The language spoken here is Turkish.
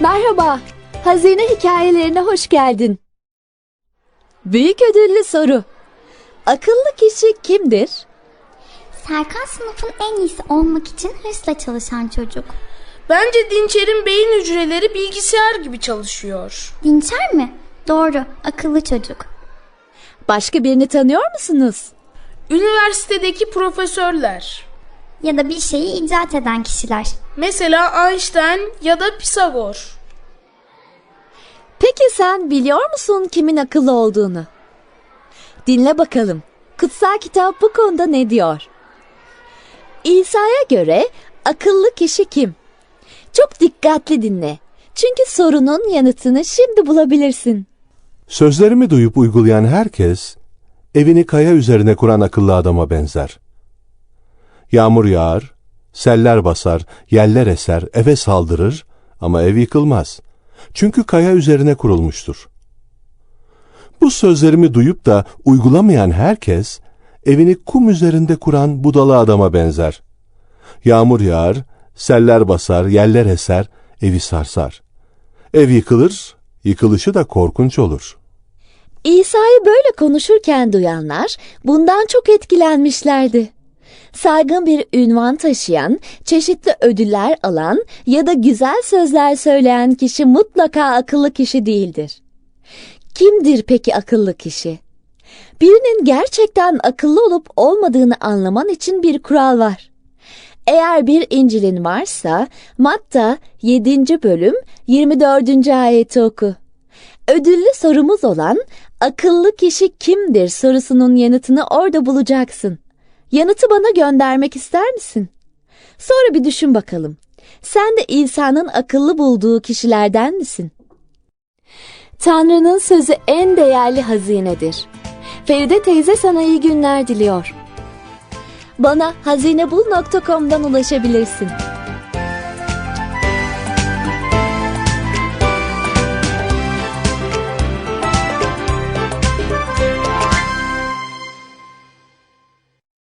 Merhaba, hazine hikayelerine hoş geldin. Büyük ödüllü soru. Akıllı kişi kimdir? Serkan sınıfın en iyisi olmak için hırsla çalışan çocuk. Bence Dinçer'in beyin hücreleri bilgisayar gibi çalışıyor. Dinçer mi? Doğru, akıllı çocuk. Başka birini tanıyor musunuz? Üniversitedeki profesörler. Ya da bir şeyi icat eden kişiler. Mesela Einstein ya da Pisagor. Peki sen biliyor musun kimin akıllı olduğunu? Dinle bakalım. Kutsal kitap bu konuda ne diyor? İsa'ya göre akıllı kişi kim? Çok dikkatli dinle. Çünkü sorunun yanıtını şimdi bulabilirsin. Sözlerimi duyup uygulayan herkes, evini kaya üzerine kuran akıllı adama benzer. Yağmur yağar, seller basar, yeller eser, eve saldırır ama ev yıkılmaz. Çünkü kaya üzerine kurulmuştur. Bu sözlerimi duyup da uygulamayan herkes, evini kum üzerinde kuran budalı adama benzer. Yağmur yağar, seller basar, yeller eser, evi sarsar. Ev yıkılır, yıkılışı da korkunç olur.'' İsa'yı böyle konuşurken duyanlar bundan çok etkilenmişlerdi. Saygın bir ünvan taşıyan, çeşitli ödüller alan ya da güzel sözler söyleyen kişi mutlaka akıllı kişi değildir. Kimdir peki akıllı kişi? Birinin gerçekten akıllı olup olmadığını anlaman için bir kural var. Eğer bir İncil'in varsa Matta 7. bölüm 24. ayeti oku. Ödüllü sorumuz olan akıllı kişi kimdir sorusunun yanıtını orada bulacaksın. Yanıtı bana göndermek ister misin? Sonra bir düşün bakalım. Sen de İsa'nın akıllı bulduğu kişilerden misin? Tanrı'nın sözü en değerli hazinedir. Feride teyze sana iyi günler diliyor. Bana hazinebul.com'dan ulaşabilirsin.